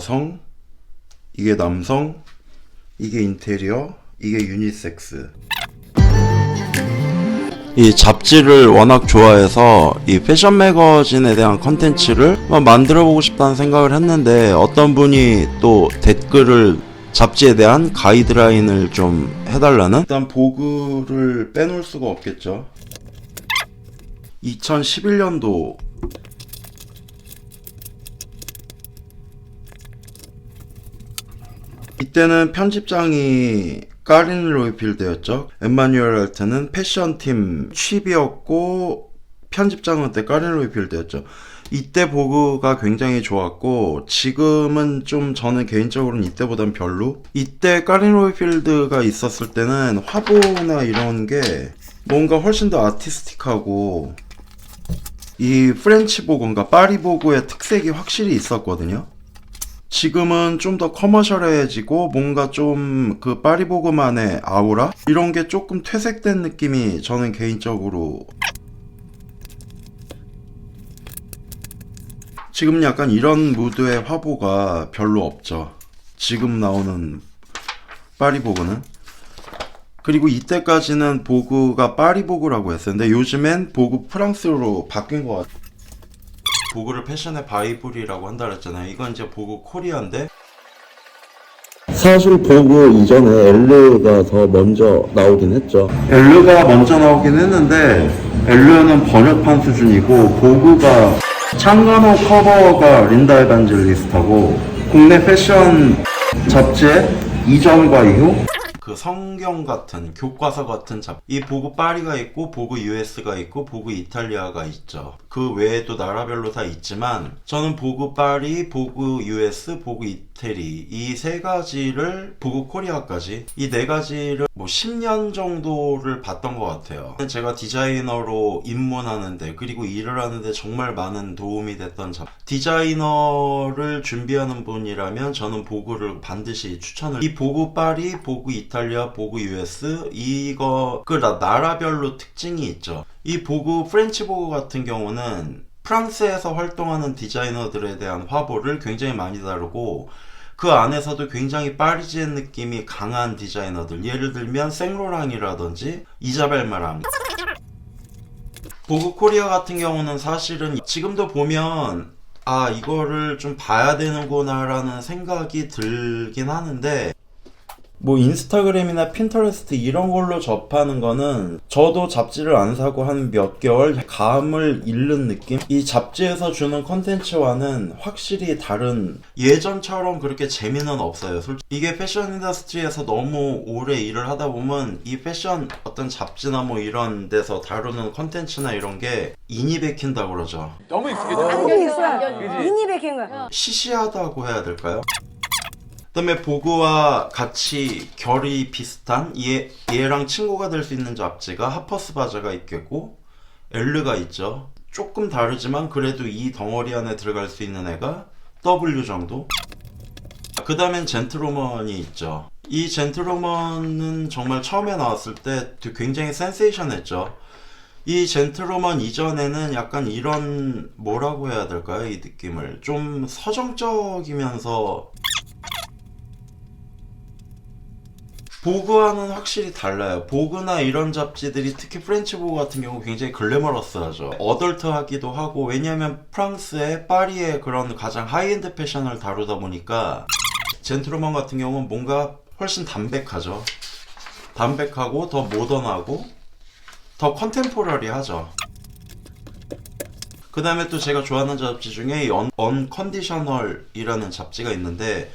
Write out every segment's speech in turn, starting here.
여성, 이게 남성, 이게 인테리어, 이게 유니섹스. 이 잡지를 워낙 좋아해서 이 패션 매거진에 대한 컨텐츠를 만들어 보고 싶다는 생각을 했는데 어떤 분이 또 댓글을 잡지에 대한 가이드라인을 좀 해달라는 일단 보그를 빼놓을 수가 없겠죠 2011년도 이때는 편집장이 까린 로이필드였죠. 엠마뉴엘 알트는 패션팀 취비였고 편집장은 그때 까린 로이필드였죠. 이때 보그가 굉장히 좋았고 지금은 좀 저는 개인적으로는 이때보단 별로. 이때 까린 로이필드가 있었을 때는 화보나 이런 게 뭔가 훨씬 더 아티스틱하고 이 프렌치 보그인가 파리 보그의 특색이 확실히 있었거든요. 지금은 좀 더 커머셜해지고 뭔가 좀 그 파리보그만의 아우라 이런 게 조금 퇴색된 느낌이 저는 개인적으로 지금 약간 이런 무드의 화보가 별로 없죠. 지금 나오는 파리보그는 그리고 이때까지는 보그가 파리보그라고 했었는데 요즘엔 보그 프랑스로 바뀐 것 같아요. 보그를 패션의 바이블이라고 한다 그랬잖아요. 이건 이제 보그 코리아인데 사실 보고 이전에 엘르가 더 먼저 나오긴 했죠. 엘르가 먼저 나오긴 했는데 엘르는 번역판 수준이고 보그가 창간호 커버가 린다 에반젤리스트하고 국내 패션 잡지의 이전과 이후 그 성경 같은 교과서 같은 잡. 이 보그 파리가 있고 보그 US가 있고 보그 이탈리아가 있죠. 그 외에도 나라별로 다 있지만 저는 보그 파리, 보그 US, 보그 이태리 이 세 가지를 보그 코리아까지 이 네 가지를 뭐 10년 정도를 봤던 것 같아요. 제가 디자이너로 입문하는데 그리고 일을 하는데 정말 많은 도움이 됐던 잡. 디자이너를 준비하는 분이라면 저는 보그를 반드시 추천을. 이 보그 파리, 보그 이탈리아, 보그 US 이거 그 나- 나라별로 특징이 있죠. 이 보그 프렌치 보그 같은 경우는 프랑스에서 활동하는 디자이너들에 대한 화보를 굉장히 많이 다루고 그 안에서도 굉장히 파리지엔 느낌이 강한 디자이너들 예를 들면 생로랑이라든지 이자벨 마랑. 보그 코리아 같은 경우는 사실은 지금도 보면 아 이거를 좀 봐야 되는구나라는 생각이 들긴 하는데 뭐 인스타그램이나 핀터레스트 이런 걸로 접하는 거는 저도 잡지를 안 사고 한 몇 개월 감을 잃는 느낌? 이 잡지에서 주는 컨텐츠와는 확실히 다른 예전처럼 그렇게 재미는 없어요. 솔직히 이게 패션 인더스트리에서 너무 오래 일을 하다 보면 이 패션 어떤 잡지나 뭐 이런 데서 다루는 컨텐츠나 이런 게 인이 bek힌다고 그러죠. 너무 익숙해져. 안경이 있어요. 이니 베낀 거야. 시시하다고 해야 될까요? 그다음에 보그와 같이 결이 비슷한 얘 얘랑 친구가 될 수 있는 잡지가 하퍼스 바자가 있겠고 엘르가 있죠. 조금 다르지만 그래도 이 덩어리 안에 들어갈 수 있는 애가 W 정도. 그 다음엔 젠틀로먼이 있죠. 이 젠틀로먼은 정말 처음에 나왔을 때 굉장히 센세이션했죠. 이 젠틀로먼 이전에는 약간 이런 뭐라고 해야 될까요? 이 느낌을 좀 서정적이면서 보그와는 확실히 달라요. 보그나 이런 잡지들이 특히 프렌치 보그 같은 경우 굉장히 글래머러스하죠. 어덜트하기도 하고 왜냐하면 프랑스의 파리의 그런 가장 하이엔드 패션을 다루다 보니까 젠틀로먼 같은 경우는 뭔가 훨씬 담백하죠. 담백하고 더 모던하고 더 컨템포러리하죠. 그 다음에 또 제가 좋아하는 잡지 중에 언컨디셔널이라는 잡지가 있는데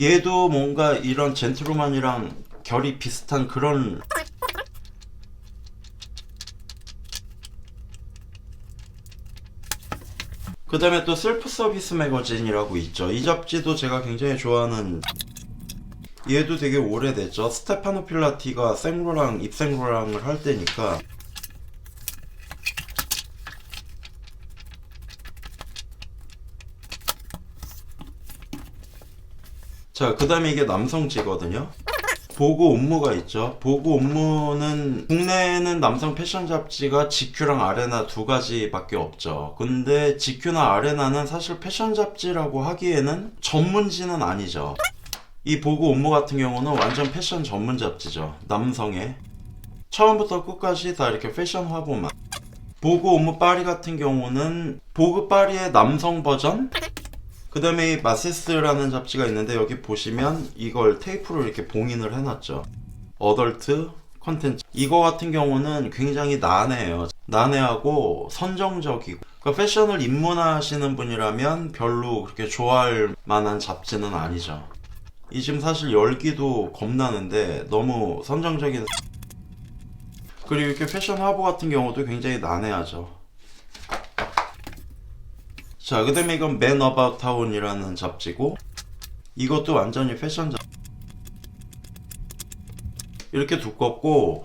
얘도 뭔가 이런 젠틀로만이랑 결이 비슷한 그런 그 다음에 또 셀프 서비스 매거진이라고 있죠. 이 잡지도 제가 굉장히 좋아하는 얘도 되게 오래됐죠. 스테파노 필라티가 생로랑 입생로랑을 할 때니까 자, 그 다음에 이게 남성지거든요. 보고 업무가 있죠. 보고 업무는 국내에는 남성 패션 잡지가 GQ랑 아레나 두 가지밖에 없죠. 근데 GQ나 아레나는 사실 패션 잡지라고 하기에는 전문지는 아니죠. 이 보고 업무 같은 경우는 완전 패션 전문 잡지죠. 남성의 처음부터 끝까지 다 이렇게 패션 화보만. 보고 업무 파리 같은 경우는 보그 파리의 남성 버전 그 다음에 이 마세스라는 잡지가 있는데 여기 보시면 이걸 테이프로 이렇게 봉인을 해놨죠. 어덜트 컨텐츠. 이거 같은 경우는 굉장히 난해해요. 난해하고 선정적이고. 그러니까 패션을 입문하시는 분이라면 별로 그렇게 좋아할 만한 잡지는 아니죠. 이 지금 사실 열기도 겁나는데 너무 선정적인. 그리고 이렇게 패션 화보 같은 경우도 굉장히 난해하죠. 자, 그 다음에 이건 맨 어바웃 타운이라는 잡지고, 이것도 완전히 패션 잡지. 이렇게 두껍고,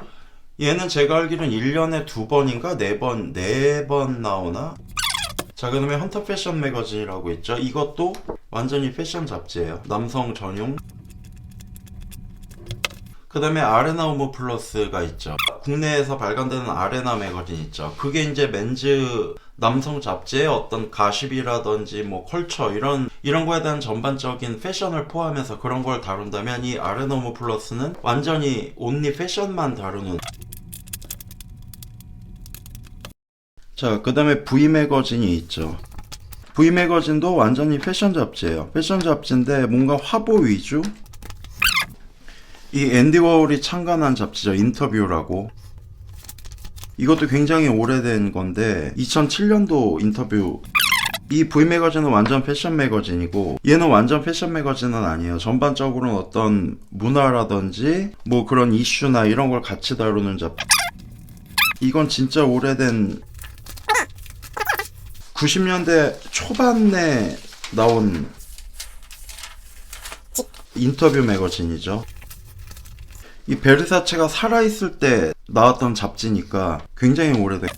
얘는 제가 알기로는 1년에 두 번인가? 네 번, 네 번 나오나? 자, 그 다음에 헌터 패션 매거진이라고 있죠. 이것도 완전히 패션 잡지예요. 남성 전용. 그 다음에 아레나 오모 플러스가 있죠. 국내에서 발간되는 아레나 매거진 있죠. 그게 이제 맨즈 남성 잡지의 어떤 가십이라든지 뭐 컬처 이런 이런 거에 대한 전반적인 패션을 포함해서 그런 걸 다룬다면 이 오모 플러스는 완전히 온리 패션만 다루는 자, 그 다음에 V 매거진이 있죠. V 매거진도 완전히 패션 잡지예요. 패션 잡지인데 뭔가 화보 위주? 이 앤디 워홀이 창간한 잡지죠. 인터뷰라고. 이것도 굉장히 오래된 건데 2007년도 인터뷰 이 V 매거진은 완전 패션 매거진이고 얘는 완전 패션 매거진은 아니에요. 전반적으로는 어떤 문화라든지 뭐 그런 이슈나 이런 걸 같이 다루는 잡. 이건 진짜 오래된 90년대 초반에 나온 인터뷰 매거진이죠. 이 베르사체가 살아있을 때 나왔던 잡지니까 굉장히 오래된.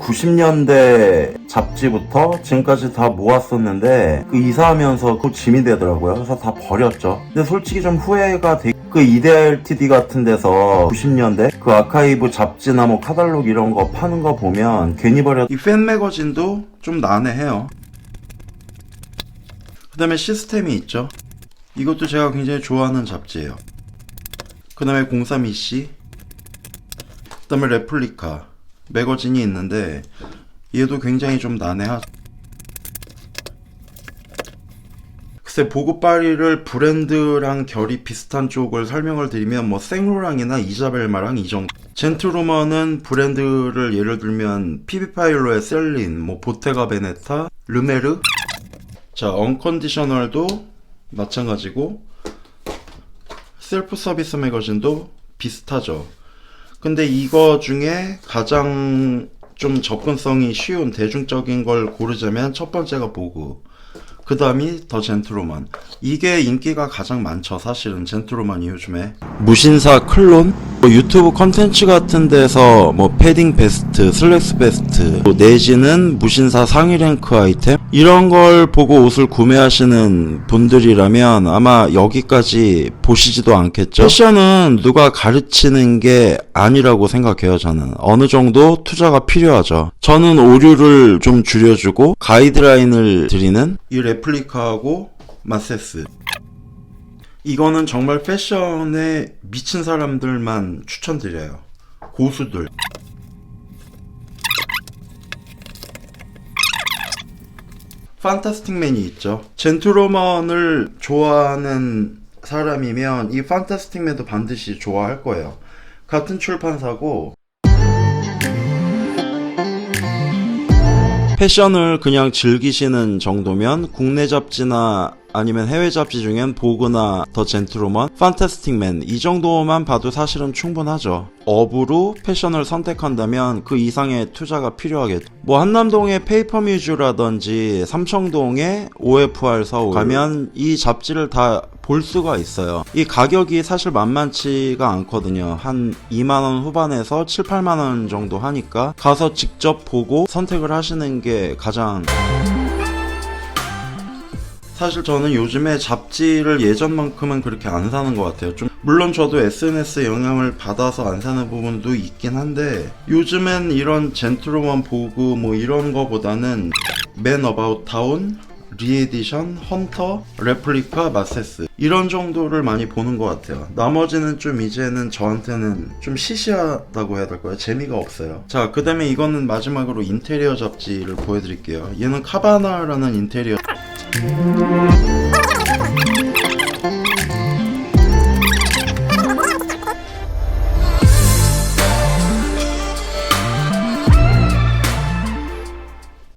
90년대 잡지부터 지금까지 다 모았었는데 그 이사하면서 그 짐이 되더라고요. 그래서 다 버렸죠. 근데 솔직히 좀 후회가 되. 그 LTD 같은 데서 90년대 그 아카이브 잡지나 뭐 카달로그 이런 거 파는 거 보면 괜히 버렸. 이팬 매거진도 좀 난해해요. 그 다음에 시스템이 있죠. 이것도 제가 굉장히 좋아하는 잡지예요. 그 다음에 032C, 그 다음에 레플리카, 매거진이 있는데, 얘도 굉장히 좀 난해하. 글쎄, 보급바리를 브랜드랑 결이 비슷한 쪽을 설명을 드리면, 뭐, 생로랑이나 이자벨마랑 이 정도. 젠트로먼은 브랜드를 예를 들면, 피비파일로의 셀린, 뭐, 보테가 베네타, 르메르, 자, 언컨디셔널도 마찬가지고 셀프 서비스 매거진도 비슷하죠. 근데 이거 중에 가장 좀 접근성이 쉬운 대중적인 걸 고르자면 첫 번째가 보그. 그 다음이 더 젠트로만. 이게 인기가 가장 많죠, 사실은. 젠트로만이 요즘에. 무신사 클론? 뭐 유튜브 컨텐츠 같은 데서 뭐 패딩 베스트, 슬랙스 베스트, 뭐 내지는 무신사 상위 랭크 아이템? 이런 걸 보고 옷을 구매하시는 분들이라면 아마 여기까지 보시지도 않겠죠? 패션은 누가 가르치는 게 아니라고 생각해요, 저는. 어느 정도 투자가 필요하죠. 저는 오류를 좀 줄여주고 가이드라인을 드리는 이 레플리카하고 마세스. 이거는 정말 패션에 미친 사람들만 추천드려요. 고수들. 판타스틱맨이 있죠. 젠트로먼을 좋아하는 사람이면 이 판타스틱맨도 반드시 좋아할 거예요. 같은 출판사고 패션을 그냥 즐기시는 정도면 국내 잡지나 아니면 해외 잡지 중엔 보그나 더 젠트로먼, 판타스틱맨 이 정도만 봐도 사실은 충분하죠. 업으로 패션을 선택한다면 그 이상의 투자가 필요하겠죠. 뭐 한남동의 페이퍼뮤즈라든지 삼청동의 OFR 서울 가면 이 잡지를 다 볼 수가 있어요. 이 가격이 사실 만만치가 않거든요. 한 2만원 후반에서 7, 8만원 정도 하니까 가서 직접 보고 선택을 하시는 게 가장 사실 저는 요즘에 잡지를 예전만큼은 그렇게 안 사는 것 같아요. 좀 물론 저도 SNS 영향을 받아서 안 사는 부분도 있긴 한데 요즘엔 이런 젠틀로만 보고 뭐 이런 거보다는 맨 어바웃 타운 리에디션, 헌터, 레플리카, 마세스 이런 정도를 많이 보는 것 같아요. 나머지는 좀 이제는 저한테는 좀 시시하다고 해야 될까요? 재미가 없어요. 자, 그 다음에 이거는 마지막으로 인테리어 잡지를 보여드릴게요. 얘는 카바나라는 인테리어 Thank you.